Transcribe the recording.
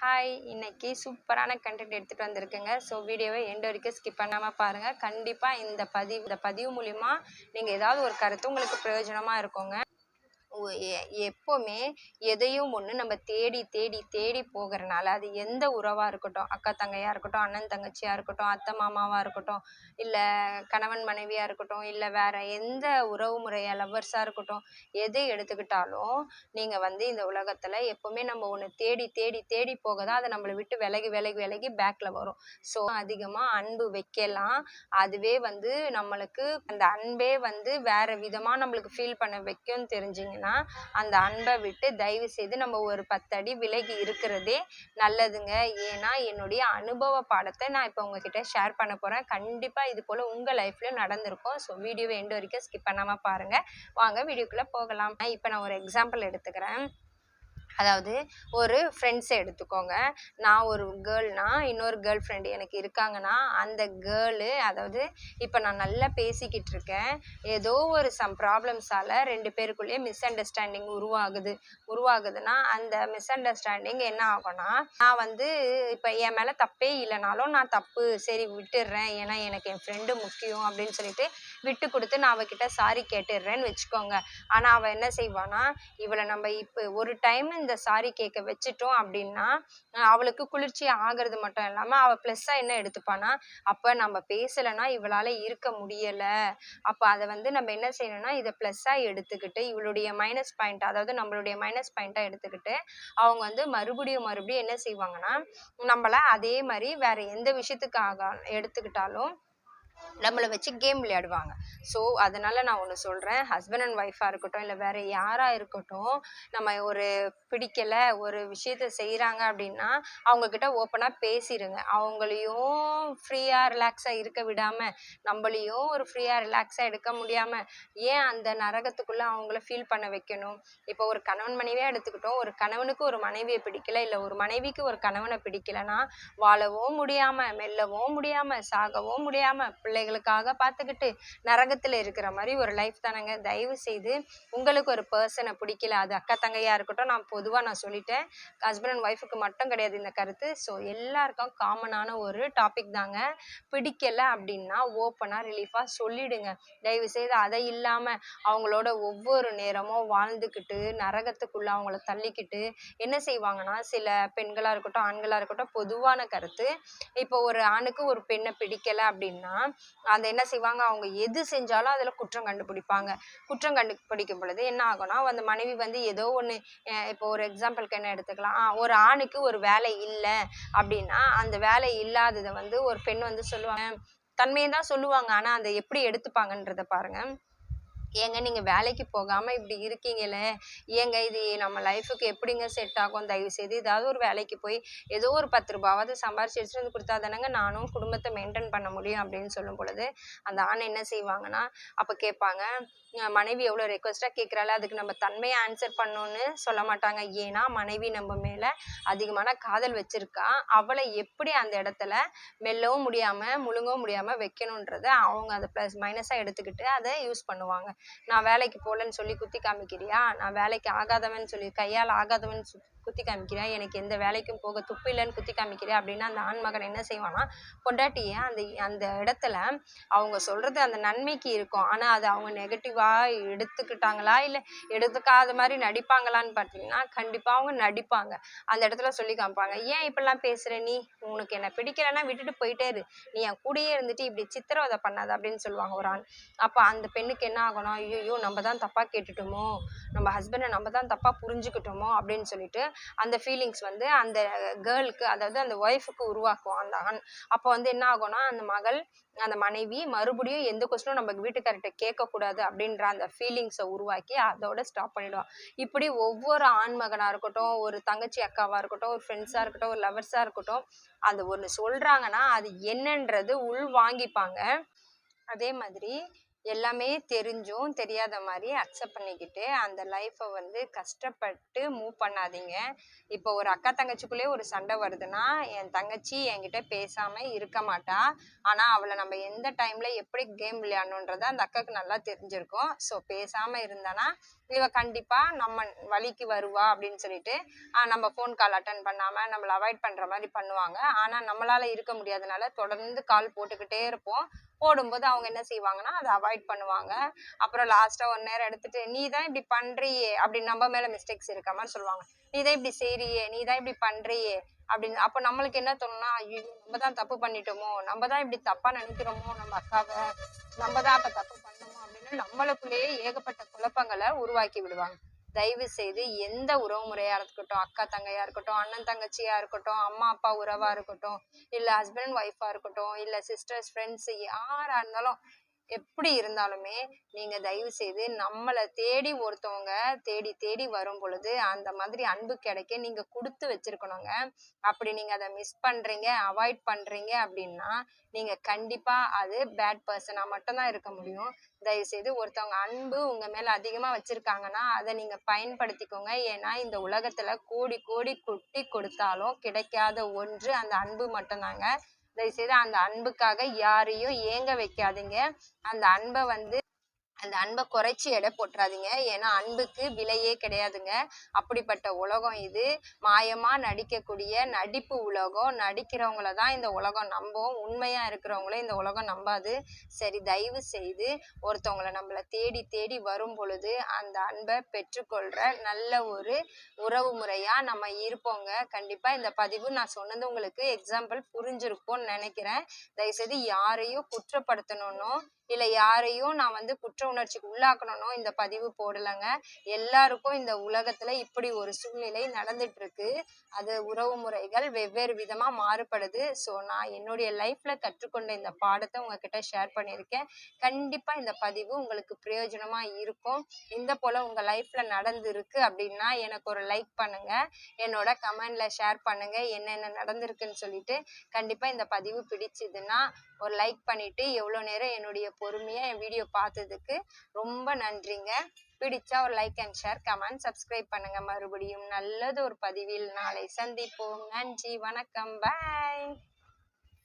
Hi இன்னைக்கு சூப்பரான content எடுத்துகிட்டு வந்திருக்கேங்க. ஸோ வீடியோவை எண்ட் வரைக்கும் ஸ்கிப் பண்ணாமல் பாருங்கள் கண்டிப்பாக இந்த பதிவு இந்த பதிவு மூலிமா நீங்கள் ஏதாவது ஒரு கருத்து உங்களுக்கு பிரயோஜனமாக இருக்குங்க. எப்போவுமே எதையும் ஒன்று நம்ம தேடி தேடி தேடி போகிறனால அது எந்த உறவாக இருக்கட்டும் அக்கா தங்கையாக இருக்கட்டும் அண்ணன் தங்கச்சியாக இருக்கட்டும் அத்தை மாமாவாக இருக்கட்டும் இல்லை கணவன் மனைவியாக இருக்கட்டும் இல்லை வேறு எந்த உறவு முறையாக லவ்வர்ஸாக இருக்கட்டும் எதை எடுத்துக்கிட்டாலும் நீங்கள் வந்து இந்த உலகத்தில் எப்போவுமே நம்ம ஒன்று தேடி தேடி தேடி போக தான் அதை நம்மளை விட்டு விலகி விலகி விலகி பேக்கில் வரும். ஸோ அதிகமாக அன்பு வைக்கலாம். அதுவே வந்து நம்மளுக்கு அந்த அன்பே வந்து வேறு விதமாக நம்மளுக்கு ஃபீல் பண்ண வைக்கும்னு தெரிஞ்சிங்கன்னா அந்த அன்பை விட்டு தயவு செய்து நம்ம ஒரு பத்தடி விலகி இருக்கிறதே நல்லதுங்க. ஏன்னா என்னுடைய அனுபவ பாடத்தை நான் இப்போ உங்ககிட்ட ஷேர் பண்ண போகிறேன் கண்டிப்பாக இது போல் உங்கள் லைஃப்லையும் நடந்திருக்கும். ஸோ வீடியோவை எண்டு வரைக்கும் ஸ்கிப் பண்ணாமல் பாருங்கள் வாங்க வீடியோக்குள்ளே போகலாம். இப்போ நான் ஒரு எக்ஸாம்பிள் எடுத்துக்கிறேன். அதாவது ஒரு ஃப்ரெண்ட்ஸை எடுத்துக்கோங்க. நான் ஒரு கேர்ள்னா இன்னொரு கேர்ள் ஃப்ரெண்டு எனக்கு இருக்காங்கன்னா அந்த கேர்ளு அதாவது இப்போ நான் நல்லா பேசிக்கிட்டு இருக்கேன். ஏதோ ஒரு சம் ப்ராப்ளம்ஸால் ரெண்டு பேருக்குள்ளேயே மிஸ் அண்டர்ஸ்டாண்டிங் உருவாகுது. உருவாகுதுன்னா அந்த மிஸ் அண்டர்ஸ்டாண்டிங் என்ன ஆகும்னா நான் வந்து இப்போ என் மேலே தப்பே இல்லைனாலும் நான் தப்பு சரி விட்டுடுறேன் ஏன்னா எனக்கு என் ஃப்ரெண்டு முக்கியம் அப்படின்னு சொல்லிட்டு விட்டு கொடுத்து நான் அவகிட்ட சாரி கேட்டுடுறேன்னு வச்சுக்கோங்க. ஆனால் அவள் என்ன செய்வானா இவளை நம்ம இப்போ ஒரு டைம் இந்த இந்த சாரி கேட்க வச்சிட்டோம் அப்படின்னா அவளுக்கு குளிர்ச்சி ஆகிறது மட்டும் இல்லாமல் அவள் ப்ளஸ்ஸாக என்ன எடுத்துப்பானா அப்போ நம்ம பேசலைன்னா இவளால் இருக்க முடியலை. அப்போ அதை வந்து நம்ம என்ன செய்யணும்னா இதை ப்ளஸ்ஸாக எடுத்துக்கிட்டு இவளுடைய மைனஸ் பாயிண்ட் அதாவது நம்மளுடைய மைனஸ் பாயிண்ட்டாக எடுத்துக்கிட்டு அவங்க வந்து மறுபடியும் மறுபடியும் என்ன செய்வாங்கன்னா நம்மள அதே மாதிரி வேற எந்த விஷயத்துக்காக எடுத்துக்கிட்டாலும் நம்மளை வச்சு கேம் விளையாடுவாங்க. ஸோ அதனால நான் ஒன்று சொல்கிறேன் ஹஸ்பண்ட் அண்ட் ஒய்ஃபாக இருக்கட்டும் இல்லை வேற யாராக இருக்கட்டும் நம்ம ஒரு பிடிக்கலை ஒரு விஷயத்த செய்கிறாங்க அப்படின்னா அவங்கக்கிட்ட ஓப்பனாக பேசிடுங்க அவங்களையும் ஃப்ரீயாக ரிலாக்ஸாக இருக்க விடாமல் நம்மளையும் ஒரு ஃப்ரீயாக ரிலாக்ஸாக எடுக்க முடியாமல் ஏன் அந்த நரகத்துக்குள்ளே அவங்கள ஃபீல் பண்ண வைக்கணும்? இப்போ ஒரு கணவன் மனைவியாக எடுத்துக்கிட்டோம். ஒரு கணவனுக்கு ஒரு மனைவியை பிடிக்கல இல்லை ஒரு மனைவிக்கு ஒரு கணவனை பிடிக்கலன்னா வாழவும் முடியாமல் மெல்லவும் முடியாமல் சாகவும் முடியாமல் பிள்ளைகளுக்காக பார்த்துக்கிட்டு நரகத்தில் இருக்கிற மாதிரி ஒரு லைஃப் தானேங்க. தயவு செய்து உங்களுக்கு ஒரு பர்சனை பிடிக்கல அது அக்கா தங்கையாக இருக்கட்டும் நான் பொதுவாக நான் சொல்லிட்டேன் ஹஸ்பண்ட் அண்ட் ஒய்ஃபுக்கு மட்டும் கிடையாது இந்த கருத்து. ஸோ எல்லாருக்கும் காமனான ஒரு டாபிக் தாங்க. பிடிக்கல அப்படின்னா ஓப்பனாக ரிலீஃபாக சொல்லிடுங்க. தயவு செய்து அதை இல்லாமல் அவங்களோட ஒவ்வொரு நேரமும் வாழ்ந்துக்கிட்டு நரகத்துக்குள்ள அவங்கள தள்ளிக்கிட்டு என்ன செய்வாங்கன்னா சில பெண்களாக இருக்கட்டும் ஆண்களாக இருக்கட்டும் பொதுவான கருத்து. இப்போ ஒரு ஆணுக்கு ஒரு பெண்ணை பிடிக்கலை அப்படின்னா அதை என்ன செய்வாங்க? அவங்க எது செஞ்சாலும் அதில் குற்றம் கண்டுபிடிப்பாங்க. குற்றம் கண்டுபிடிக்கும் பொழுது என்ன ஆகும்னா அந்த மனைவி வந்து ஏதோ ஒன்று இப்போ ஒரு எக்ஸாம்பிளுக்கு என்ன எடுத்துக்கலாம்? ஒரு ஆணுக்கு ஒரு வேலை இல்லை அப்படின்னா அந்த வேலை இல்லாததை வந்து ஒரு பெண் வந்து சொல்லுவாங்க. தன்மையை தான் சொல்லுவாங்க. ஆனால் அதை எப்படி எடுத்துப்பாங்கன்றதை பாருங்கள் ஏங்க நீங்கள் வேலைக்கு போகாமல் இப்படி இருக்கீங்களே? ஏங்க இது நம்ம லைஃபுக்கு எப்படிங்க செட் ஆகும்? தயவு செய்து ஏதாவது ஒரு வேலைக்கு போய் ஏதோ ஒரு பத்து ரூபாவது சம்பாரிச்சு எடுத்துட்டு வந்து கொடுத்தா தானேங்க நானும் குடும்பத்தை மெயின்டைன் பண்ண முடியும் அப்படின்னு சொல்லும் பொழுது அந்த ஆண் என்ன செய்வாங்கன்னா அப்போ கேட்பாங்க மனைவி எவ்வளோ ரெக்வஸ்ட்டாக கேட்குறாள்? அதுக்கு நம்ம தன்மையை ஆன்சர் பண்ணணும்னு சொல்ல மாட்டாங்க. ஏன்னா மனைவி நம்ம மேலே அதிகமான காதல் வச்சிருக்கா. அவளை எப்படி அந்த இடத்துல மெல்லவும் முடியாமல் முழுங்கவும் முடியாமல் வைக்கணுன்றதை அவங்க அதை ப்ளஸ் மைனஸாக எடுத்துக்கிட்டு அதை யூஸ் பண்ணுவாங்க. நான் வேலைக்கு போகலன்னு சொல்லி குத்தி காமிக்கிறியா? நான் வேலைக்கு ஆகாதவன் சொல்லி கையால் ஆகாதவன் சு- குத்தி காமிக்கிறியா? எனக்கு எந்த வேலைக்கும் போக துப்பு இல்லைன்னு குத்தி காமிக்கிறியா? அப்படின்னா அந்த ஆண்மகன் என்ன செய்வான்னா பொண்டாட்டியை அந்த அந்த இடத்துல அவங்க சொல்றது அந்த நன்மைக்கு இருக்கும். ஆனால் அது அவங்க நெகட்டிவாக எடுத்துக்கிட்டாங்களா? இல்லை எடுத்துக்காத மாதிரி நடிப்பாங்களான்னு பார்த்தீங்கன்னா கண்டிப்பாக அவங்க நடிப்பாங்க. அந்த இடத்துல சொல்லி காமிப்பாங்க ஏன் இப்படிலாம் பேசுற நீ? உனக்கு என்ன பிடிக்கலைன்னா விட்டுட்டு போயிட்டே இரு. நீ என் கூடயே இருந்துட்டு இப்படி சித்திரவதை பண்ணாத அப்படின்னு சொல்லுவாங்க ஒரு ஆண். அப்போ அந்த பெண்ணுக்கு என்ன ஆகணும்? ஐயோ நம்ம தான் தப்பாக கேட்டுட்டோமோ நம்ம ஹஸ்பண்டை நம்ம தான் தப்பாக புரிஞ்சுக்கிட்டோமோ அப்படின்னு சொல்லிட்டு அந்த ஃபீலிங்ஸ் வந்து அந்த கேர்ளுக்கு அதாவது அந்த ஒய்ஃபுக்கு உருவாக்கும். அந்த ஆண் அப்போ வந்து என்ன ஆகும்னா அந்த மகள் அந்த மனைவி மறுபடியும் எந்த கொஸ்டினும் நம்ம வீட்டுக்கார்ட்ட கேட்கக்கூடாது அப்படின்ற அந்த ஃபீலிங்ஸை உருவாக்கி அதோட ஸ்டாப் பண்ணிடுவான் இப்படி ஒவ்வொரு ஆண்மகனாக இருக்கட்டும் ஒரு தங்கச்சி அக்காவாக இருக்கட்டும் ஒரு ஃப்ரெண்ட்ஸாக இருக்கட்டும் ஒரு லவர்ஸாக இருக்கட்டும் அது ஒன்று சொல்கிறாங்கன்னா அது என்னன்றது உள் வாங்கிப்பாங்க அதே மாதிரி எல்லாமே தெரிஞ்சும் தெரியாத மாதிரி அக்செப்ட் பண்ணிக்கிட்டு அந்த லைஃப்பை வந்து கஷ்டப்பட்டு மூவ் பண்ணாதீங்க. இப்போ ஒரு அக்கா தங்கச்சிக்குள்ளேயே ஒரு சண்டை வருதுன்னா என் தங்கச்சி என்கிட்ட பேசாமல் இருக்க மாட்டா. ஆனால் அவளை நம்ம எந்த டைமில் எப்படி கேம் விளையாடணுன்றத அந்த அக்காவுக்கு நல்லா தெரிஞ்சிருக்கும். ஸோ பேசாமல் இருந்தானா இவ கண்டிப்பாக நம்ம வழிக்கு வருவா அப்படின்னு சொல்லிட்டு நம்ம ஃபோன் கால் அட்டன் பண்ணாமல் நம்மளை அவாய்ட் பண்ணுற மாதிரி பண்ணுவாங்க. ஆனால் நம்மளால் இருக்க முடியாதனால தொடர்ந்து கால் போட்டுக்கிட்டே இருப்போம். போடும்போது அவங்க என்ன செய்வாங்கன்னா அதை அவாய்ட் பண்ணுவாங்க. அப்புறம் லாஸ்ட்டாக ஒரு நேரம் எடுத்துட்டு நீ தான் இப்படி பண்ணுறியே அப்படின்னு நம்ம மேலே மிஸ்டேக்ஸ் இருக்க மாதிரி சொல்லுவாங்க. நீ தான் இப்படி செய்றியே நீ தான் இப்படி பண்ணுறியே அப்படின்னு. அப்போ நம்மளுக்கு என்ன தோணும்னா ஐயோ நம்ம தான் தப்பு பண்ணிட்டோமோ நம்ம தான் இப்படி தப்பாக நினைக்கிறோமோ நம்ம அக்காவை நம்ம தான் அப்போ தப்பு பண்ணோமோ அப்படின்னு நம்மளுக்குள்ளேயே ஏகப்பட்ட குழப்பங்களை உருவாக்கி விடுவாங்க. தயவு செய்து எந்த உறவு முறையா இருக்கட்டும் அக்கா தங்கையா இருக்கட்டும் அண்ணன் தங்கச்சியா இருக்கட்டும் அம்மா அப்பா உறவா இருக்கட்டும் இல்ல ஹஸ்பண்ட் ஒய்ஃபா இருக்கட்டும் இல்ல சிஸ்டர்ஸ் ஃப்ரெண்ட்ஸ் யாரா இருந்தாலும் எப்படி இருந்தாலுமே நீங்க தயவு செய்து நம்மளை தேடி ஒருத்தவங்க தேடி தேடி வரும் பொழுது அந்த மாதிரி அன்பு கிடைக்க நீங்க கொடுத்து வச்சிருக்கணுங்க. அப்படி நீங்க அதை மிஸ் பண்றீங்க அவாய்ட் பண்றீங்க அப்படின்னா நீங்க கண்டிப்பா அது பேட் பர்சனா மட்டும்தான் இருக்க முடியும். தயவு செய்து ஒருத்தவங்க அன்பு உங்க மேல அதிகமா வச்சிருக்காங்கன்னா அதை நீங்க பயன்படுத்திக்கோங்க. ஏன்னா இந்த உலகத்துல கோடி கோடி கொட்டி கொடுத்தாலும் கிடைக்காத ஒன்று அந்த அன்பு மட்டும்தாங்க. தயவுசெய்து அந்த அன்புக்காக யாரையும் ஏங்க வைக்காதீங்க. அந்த அன்பை வந்து அந்த அன்பை குறைச்சி எடை போட்டுறாதீங்க. ஏன்னா அன்புக்கு விலையே கிடையாதுங்க. அப்படிப்பட்ட உலகம் இது. மாயமா நடிக்கக்கூடிய நடிப்பு உலகம். நடிக்கிறவங்கள தான் இந்த உலகம் நம்பும். உண்மையா இருக்கிறவங்கள இந்த உலகம் நம்பாது. சரி தயவு செய்து ஒருத்தவங்கள நம்மள தேடி தேடி வரும் பொழுது அந்த அன்பை பெற்றுக்கொள்ற நல்ல ஒரு உறவு முறையா நம்ம இருப்போங்க. கண்டிப்பா இந்த பதிவு நான் சொன்னது உங்களுக்கு எக்ஸாம்பிள் புரிஞ்சிருக்கும்னு நினைக்கிறேன். தயவுசெய்து யாரையும் குற்றப்படுத்தணும்னோ இல்ல யாரையும் நான் வந்து குற்ற உணர்ச்சிக்கு உள்ளாக்கணும்னோ இந்த பதிவு போடலைங்க. எல்லாருக்கும் இந்த உலகத்துல இப்படி ஒரு சூழ்நிலை நடந்துட்டு இருக்கு அது உறவு முறைகள் வெவ்வேறு விதமா மாறுபடுது. ஸோ நான் என்னுடைய லைஃப்ல கற்றுக்கொண்ட இந்த பாடத்தை உங்ககிட்ட ஷேர் பண்ணியிருக்கேன். கண்டிப்பா இந்த பதிவு உங்களுக்கு பிரயோஜனமா இருக்கும். இந்த போல உங்க லைஃப்ல நடந்திருக்கு அப்படின்னா எனக்கு ஒரு லைக் பண்ணுங்க. என்னோட கமெண்ட்ல ஷேர் பண்ணுங்க. என்னென்ன நடந்திருக்குன்னு சொல்லிட்டு கண்டிப்பா இந்த பதிவு பிடிச்சதுன்னா ஒரு லைக் பண்ணிட்டு எவ்வளோ நேரம் என்னுடைய பொறுமையா என் வீடியோ பார்த்ததுக்கு ரொம்ப நன்றிங்க. பிடிச்சா ஒரு like and share comment subscribe பண்ணுங்க. மறுபடியும் நல்லது ஒரு பதிவில் நாளை சந்திப்போம். நன்றி வணக்கம். பாய்